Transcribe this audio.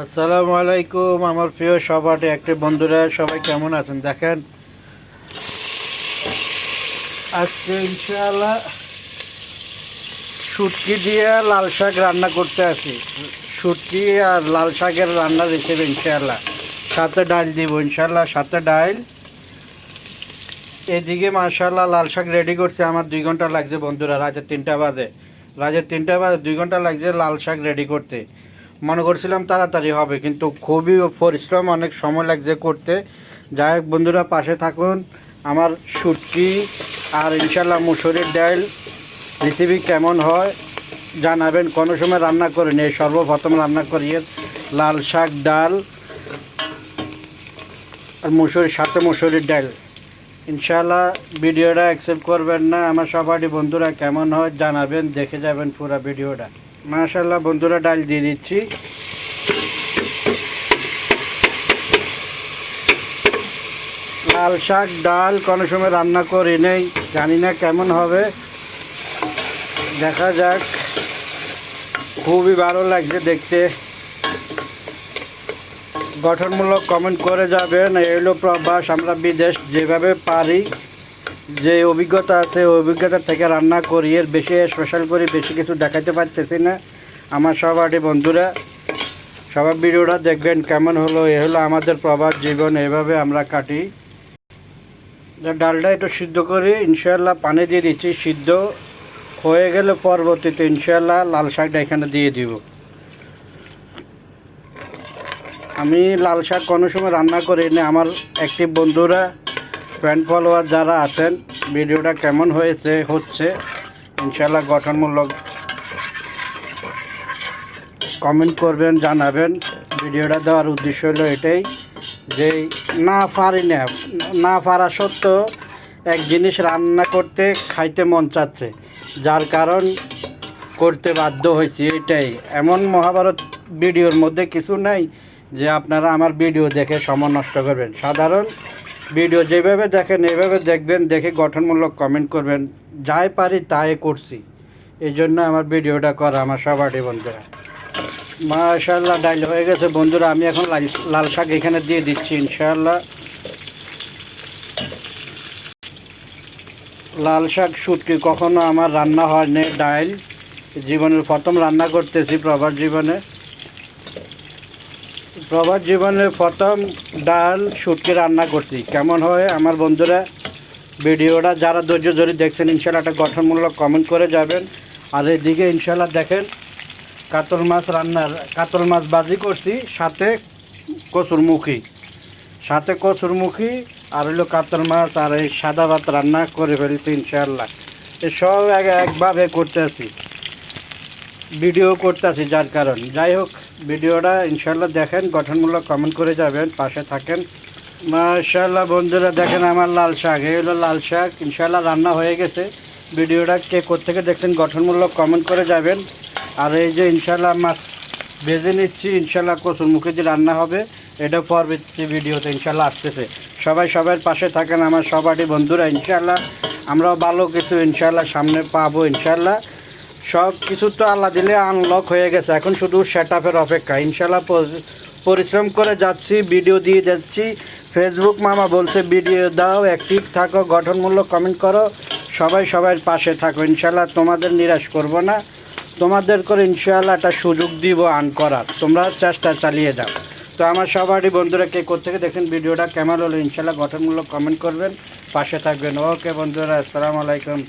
আসসালামু আলাইকুম, আমার প্রিয় সবাটি একটা বন্ধুরা, সবাই কেমন আছেন? দেখেন। আজকে ইনশাআল্লাহ শুটকি দিয়ে লাল শাক রান্না করতে আসি। শুটকি আর লাল শাকের রান্না রেসিপি ইনশাআল্লাহ। সাথে ডাল দিব, ইনশাআল্লাহ সাথে ডাল এদিকে মাশাআল্লাহ লাল শাক রেডি করছে, আমার দুই ঘণ্টা লাগছে বন্ধুরা, রাতের তিনটা বাজে। রাতের তিনটা বাজে, দুই ঘণ্টা লাগছে লাল শাক রেডি করতে। মনে করছিলাম তাড়াতাড়ি হবে, কিন্তু খুবই পরিশ্রম, অনেক সময় লাগছে করতে। যাই হোক বন্ধুরা, পাশে থাকুন। আমার শুটকি আর ইনশাল্লাহ মুসুরির ডাল রেসিপি কেমন হয় জানাবেন। কোনো সময় রান্না করেন এই সর্বপ্রথম রান্না করিয়ে লাল শাক, ডাল আর মুসুরির, সাথে মুসুরির ডাল। ইনশাল্লাহ ভিডিওটা অ্যাকসেপ্ট করবেন না। আমার সবারই বন্ধুরা কেমন হয় জানাবেন, দেখে যাবেন পুরো ভিডিওটা। মাশাল্লাহ বন্ধুরা, ডাল দিয়ে দিচ্ছি। লাল শাক, ডাল, কোনো সময় রান্না করি নেই, জানি না কেমন হবে। দেখা যাক, খুবই ভালো লাগছে দেখতে। গঠনমূলক কমেন্ট করে যাবেন, এই হলো প্রবাস, আমরা বিদেশ যেভাবে পারি। যে অভিজ্ঞতা আছে, ওই অভিজ্ঞতা থেকে রান্না করি, এর বেশি স্পেশাল করে বেশি কিছু দেখাতে পারতেছি না। আমার সবারই বন্ধুরা সবার ভিডিওটা দেখবেন, কেমন হলো, এ হলো আমাদের প্রবাস জীবন, এভাবে আমরা কাটি। ডালটা একটু সিদ্ধ করে ইনশাল্লাহ পানি দিয়ে দিচ্ছি, সিদ্ধ হয়ে গেলে পরবর্তীতে ইনশাল্লাহ লাল শাকটা এখানে দিয়ে দিব। আমি লাল শাক কোনো সময় রান্না করি না আমার একটি বন্ধুরা ফ্রেন্ড ফলোয়ার যারা আছেন, ভিডিওটা কেমন হয়েছে, হচ্ছে ইনশাল্লাহ গঠনমূলক কমেন্ট করবেন, জানাবেন। ভিডিওটা দেওয়ার উদ্দেশ্য হলো এটাই যে না পারি না না পারা সত্ত্বেও এক জিনিস রান্না করতে, খাইতে মন চাচ্ছে। যার কারণ করতে বাধ্য হয়েছি, এটাই। এমন মহাভারত ভিডিওর মধ্যে কিছু নাই যে আপনারা আমার ভিডিও দেখে সময় নষ্ট করবেন। সাধারণ ভিডিও যেভাবে দেখেন, এভাবে দেখবেন, দেখে গঠনমূলক কমেন্ট করবেন। যাই পারি তাই করছি। এই জন্য আমার ভিডিওটা করা আমার সবারই বন্ধুরা। মাশাল্লাহ ডাইল হয়ে গেছে। বন্ধুরা, আমি এখন লাল শাক এখানে দিয়ে দিচ্ছি ইনশাল্লাহ লাল শাক, শুটকি কখনো আমার রান্না হয়নি, ডাইল। জীবনের প্রথম রান্না করতেছি প্রভাত জীবনে। প্রভাত জীবনের প্রথম ডাল শুটকি রান্না করছি। কেমন হয়? আমার বন্ধুরা ভিডিওটা যারা ধৈর্য ধরে দেখছেন, ইনশাল্লাহ একটা গঠনমূলক কমেন্ট করে যাবেন। আর এদিকে ইনশাল্লাহ দেখেন, কাতল মাছ রান্নার, কাতল মাছ বাজি করছি, সাথে কচুরমুখী। সাথে কচুরমুখী আর হলো কাতল মাছ আর এই সাদা ভাত রান্না করে ফেলছি ইনশাল্লাহ। এসব এক একভাবে করতে আছি। ভিডিও করতে আছি যার কারণ। যাই হোক, ভিডিওটা ইনশাল্লাহ দেখেন, গঠনমূলক কমেন্ট করে যাবেন, পাশে থাকেন। মাশাল্লাহ বন্ধুরা, দেখেন আমার লাল শাক। এই হলো লাল শাক। ইনশাল্লাহ রান্না হয়ে গেছে। ভিডিওটা কে কোথেকে দেখছেন, গঠনমূলক কমেন্ট করে যাবেন। আর এই যে ইনশাল্লাহ মাছ ভেজে নিচ্ছি ইনশাল্লাহ কচুর মুখে যে রান্না হবে, এটা পরবর্তী ভিডিওতে ইনশাল্লাহ আসতেছে। সবাই সবার পাশে থাকেন, আমার সবারই বন্ধুরা ইনশাল্লাহ আমরাও ভালো কিছু ইনশাল্লাহ সামনে পাবো ইনশাল্লাহ সব কিছু তো আল্লাহ দিলে আনলক হয়ে গেছে। এখন শুধু সেট আপের অপেক্ষা। ইনশাল্লাহ পরিশ্রম করে যাচ্ছি ভিডিও দিয়ে যাচ্ছি। ফেসবুক মামা বলছে ভিডিও দাও অ্যাক্টিভ থাকো, গঠনমূলক কমেন্ট করো। সবাই সবার পাশে থাকো। ইনশাল্লাহ তোমাদের নিরাশ করব না। তোমাদের করে ইনশাল্লাহ একটা সুযোগ দিব আন করার। তোমরা চেষ্টা চালিয়ে যাও। তো আমার সবারই বন্ধুরা কে কোথেকে দেখেন ভিডিওটা কেমন হলো? ইনশাল্লাহ গঠনমূলক কমেন্ট করবেন, পাশে থাকবেন। ওকে বন্ধুরা, আসসালামু আলাইকুম।